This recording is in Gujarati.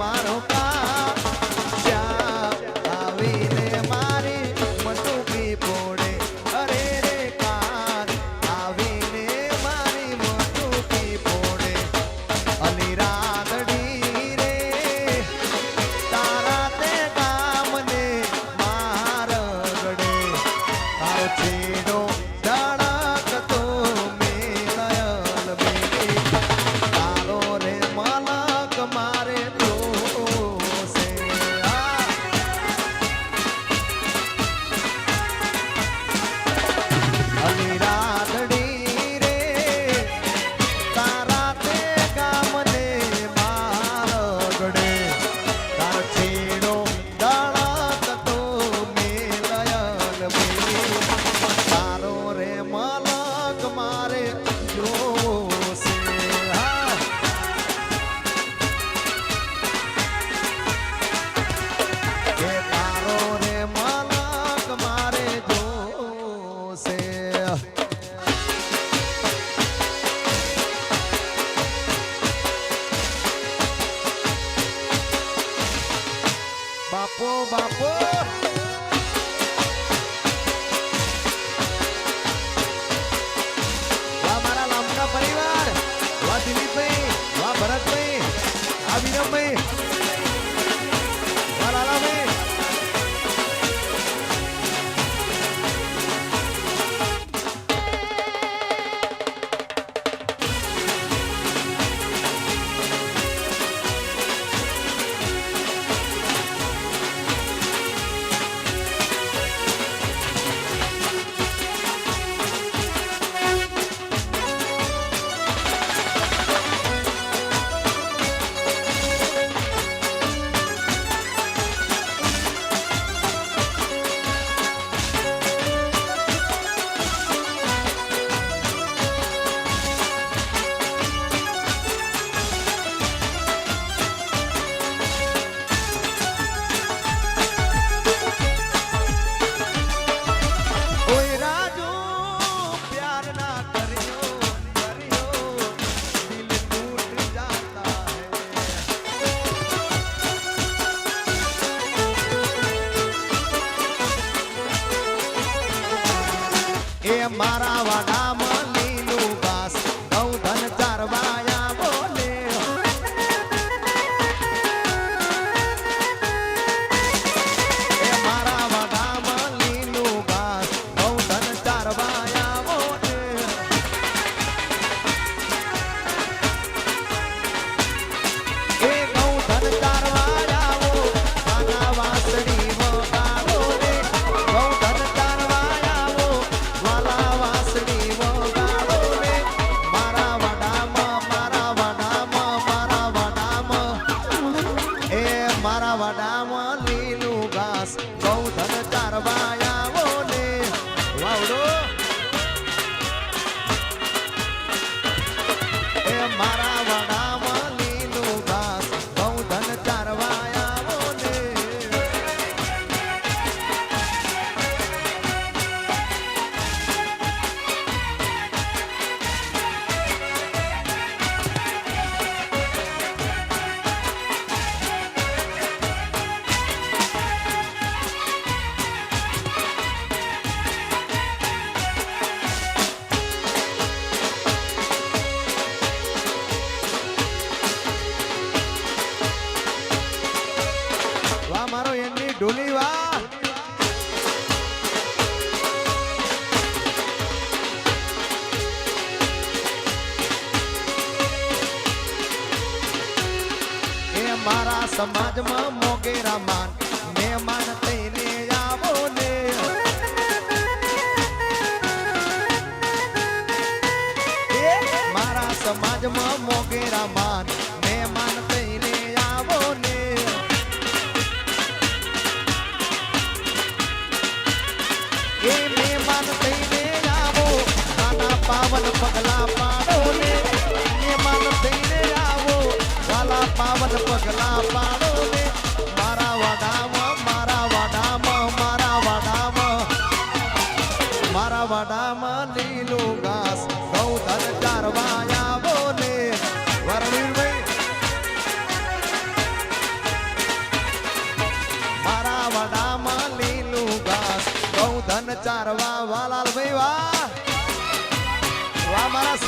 મારો પા મારા વાડામાં Go ડોલી વાહ મારા સમાજમાં મોગેરા માન. મેં માન તેને પાવન પગલા પાડો ને મહેમાન થઈને આવો. વાલા પાવન પગલા પાડો